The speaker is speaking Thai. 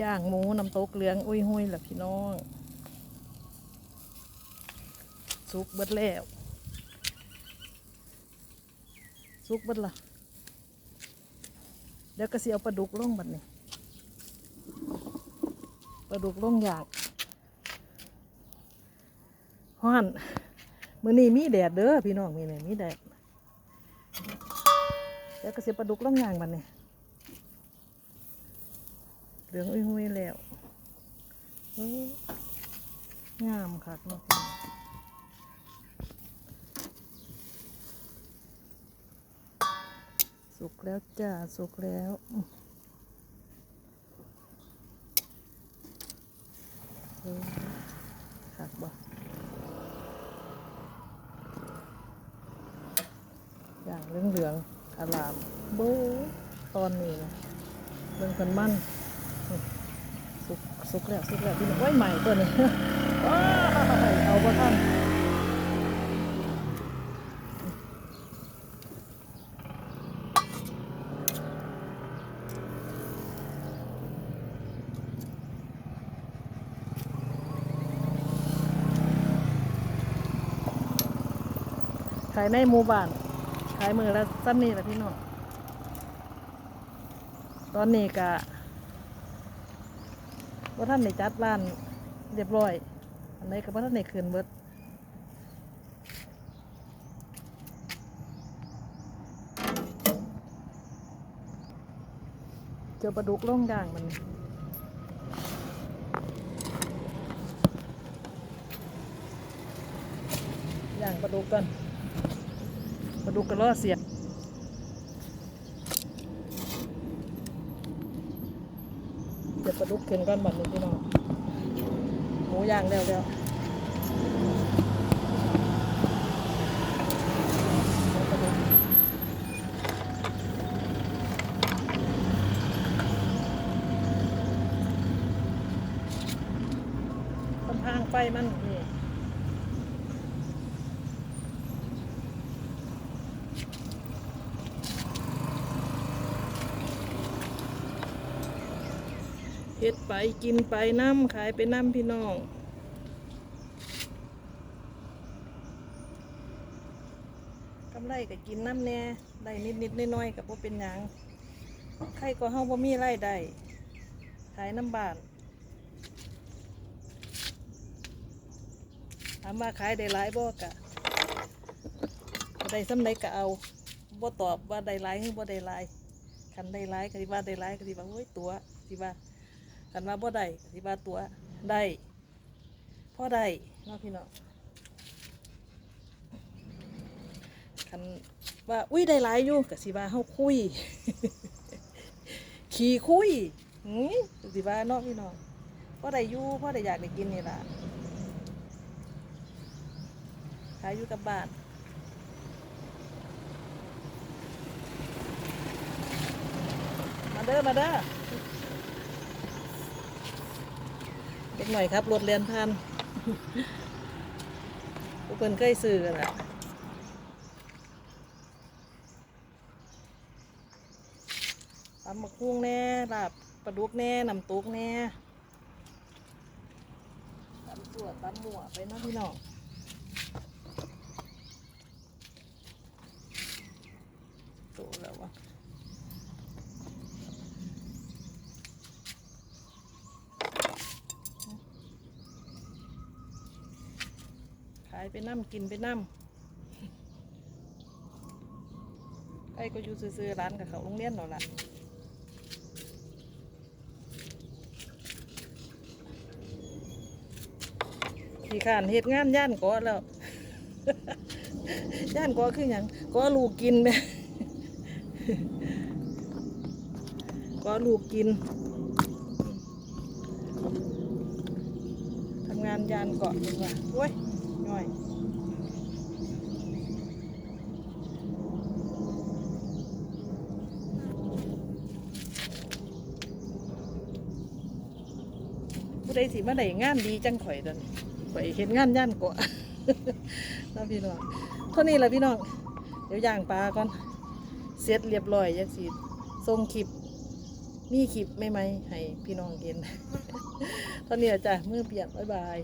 ย่างหมูน้ำตกเหลืองอุ้ยหุยล่ะพี่น้องสุกเบิดแล้วสุกเบิดละเดี๋ยวก็สิเอาปลาดุกลงบัดนี้ปลาดุกลงอย่างฮ้อนมื้อนี้มีแดดเด้อพี่น้องมีเนี่ยมีแดดเดี๋ยวก็สิเอาปลาดุกลงอย่างบัดนี้ ลืองอุ้ยหุยแล้วงามคักเนาะสุกแล้วจ้า สุกแล้วอืมเออหักบ่อย่างเหลืองเหลืองๆอลามเบ้อตอนนี้นะเรื่องกันมั่น สุกแล้วสุกแล้วพี่น้องไว้ใหม่ตัวนี้ว้าเอาบ่ท่านขายในหมู่บ้านขายมือละซ้ำนี่แหละพี่น้องตอนนี้กะว่าท่านในจัดร้านเรียบร้อย อันไหนก็ว่าท่านในคืนเบิดเจอปลาดุกล่องด่างมันย่างปลาดุกกันปลาดุกกระล่อเสียบเดี๋ยวป ลุกขึ้นก้อนบัดนี้พี่น้องหมูย่างแล้วแล้วปลาดุกต้นทางไฟมันนี่ เฮ็ดไปกินไปน้ำขายไปน้ำพี่น้องกำไรก็กินน้ำแน่ได้นิดนิดๆน้อยๆกับว่าเป็นหยังใครก็เฮาบ่มีไรายได้ขายน้ำบานถามว่าขายได้หลายบ่กะได้สำไรก็เอาบ่ตอบว่าได้หลายหรือบ่ได้หลายคันได้หลายก็สิว่าได้หลายก็สิว่าโอ้ยตัวสิว่า กันว่าบ่ได้ก็สิว่าตัวได้พ่อได้เนาะพี่น้องคันว่าอุ้ยได้หลายอยู่ก็สิว่าเฮาคุย ขี่คุยหืมก็สิว่าเนาะพี่น้องพ่อได้อยู่พ่อได้อยากได้กินนี่ล่ะขายอยู่กับบ้านมาเด้อมาเด้อ เล็กหน่อยครับรถเรียนพันผู้เพิ่นเคยซื้อกันแหละตำบักคุ้งแน่ลาบปลาดุกแน่น้ำตุกแน่ตำตัวตำหมวไปเนาะพี่น้องโตแล้ววะ ขายไปน้ำกินไปน้ำไอ้ก็อยู่ซื้อร้านกับเขาโรงเรียนหรอละขี่ขานเหตุงานย่านก่อแล้ว ย่านก่อคืออย่างก่อลูกกินไหมก่อลูกกินทำงานยานเกาะดีกว่าโอ้ย ย่อยผู้ใดสิมาได้งานดีจังข่อยตอนข่อยเห็นงานย่านเกาะน้องพี่น้องเท่านี้แหละพี่น้อง เดี๋ยวย่างปลาก่อนเสร็จเรียบร้อยยังสิส่งคลิปมีคลิปใหม่ๆให้พี่น้องเห็นตอนนี้อะจ้ะมือเปียกบ๊ายบาย